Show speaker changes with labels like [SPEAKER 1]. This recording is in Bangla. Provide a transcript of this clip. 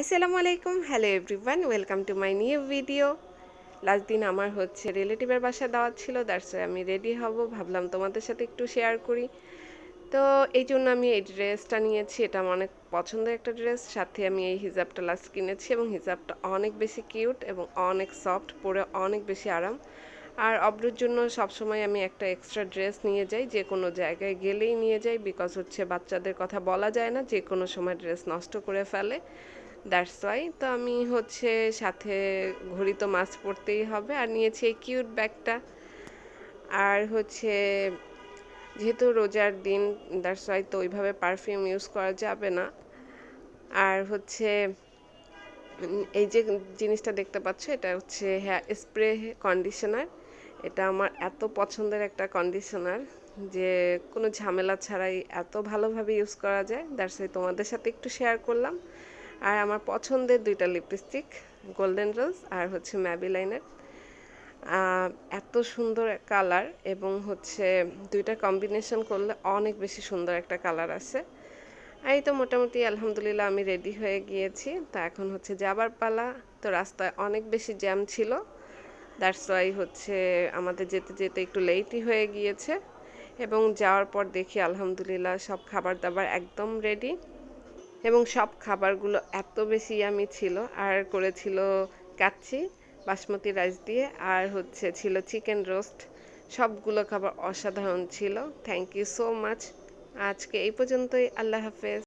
[SPEAKER 1] আসসালামু আলাইকুম, hello everyone, welcome to my new video. Last দিন আমার হচ্ছে রিলেটিভের বাসায় দাওয়াত ছিল, দ্যাটস আমি রেডি হব, ভাবলাম তোমাদের সাথে একটু শেয়ার করি। তো এই জন্য আমি এই ড্রেসটা নিয়েছি, এটা আমার অনেক পছন্দের একটা ড্রেস, সাথে আমি এই হিজাবটা লাস্ট কিনেছি এবং হিজাবটা অনেক বেশি কিউট এবং অনেক সফট পরে অনেক বেশি আরাম। আর অব্রুর জন্য সবসময় আমি একটা এক্সট্রা ড্রেস নিয়ে যাই, যে কোনো জায়গায় গেলেই নিয়ে যাই বিকজ হচ্ছে বাচ্চাদের কথা বলা যায় না, যে কোনো সময় ড্রেস নষ্ট করে ফেলে। দ্যাটস ওয়াই তো আমি হচ্ছে সাথে ঘড়ি তো মাছ পরতেই হবে। আর নিয়েছি এই কিউট ব্যাগটা আর হচ্ছে যেহেতু রোজার দিন দ্যাটস ওয়াই তো ওইভাবে পারফিউম ইউজ করা যাবে না। আর হচ্ছে এই যে জিনিসটা দেখতে পাচ্ছ, এটা হচ্ছে হেয়ার স্প্রে কন্ডিশনার এটা আমার এত পছন্দের একটা কন্ডিশনার যে কোনো ঝামেলা ছাড়াই এত ভালোভাবে ইউজ করা যায়। দ্যাটস ওয়াই তোমাদের সাথে একটু শেয়ার করলাম। আর আমার পছন্দের দুইটা লিপস্টিক গোল্ডেন রোজ আর হচ্ছে ম্যাবিলাইনের এত সুন্দর কালার এবং হচ্ছে দুইটা কম্বিনেশন করলে অনেক বেশি সুন্দর একটা কালার আছে এই তো মোটামুটি আলহামদুলিল্লাহ আমি রেডি হয়ে গিয়েছি। তা এখন হচ্ছে যাবার পালা। তো রাস্তায় অনেক বেশি জ্যাম ছিল। দ্যাটস ওয়াই হচ্ছে আমাদের যেতে যেতে একটু লেটই হয়ে গিয়েছে। এবং যাওয়ার পর দেখি আলহামদুলিল্লাহ সব খাবার দাবার একদম রেডি এবং সব খাবারগুলো এত বেশি আমি ছিল। আর করেছিল কাচ্চি, বাসমতি রাইস দিয়ে, আর হচ্ছে ছিল চিকেন রোস্ট সবগুলো খাবার অসাধারণ ছিল। থ্যাংক ইউ সো মাচ আজকে এই পর্যন্তই। আল্লাহ হাফেজ।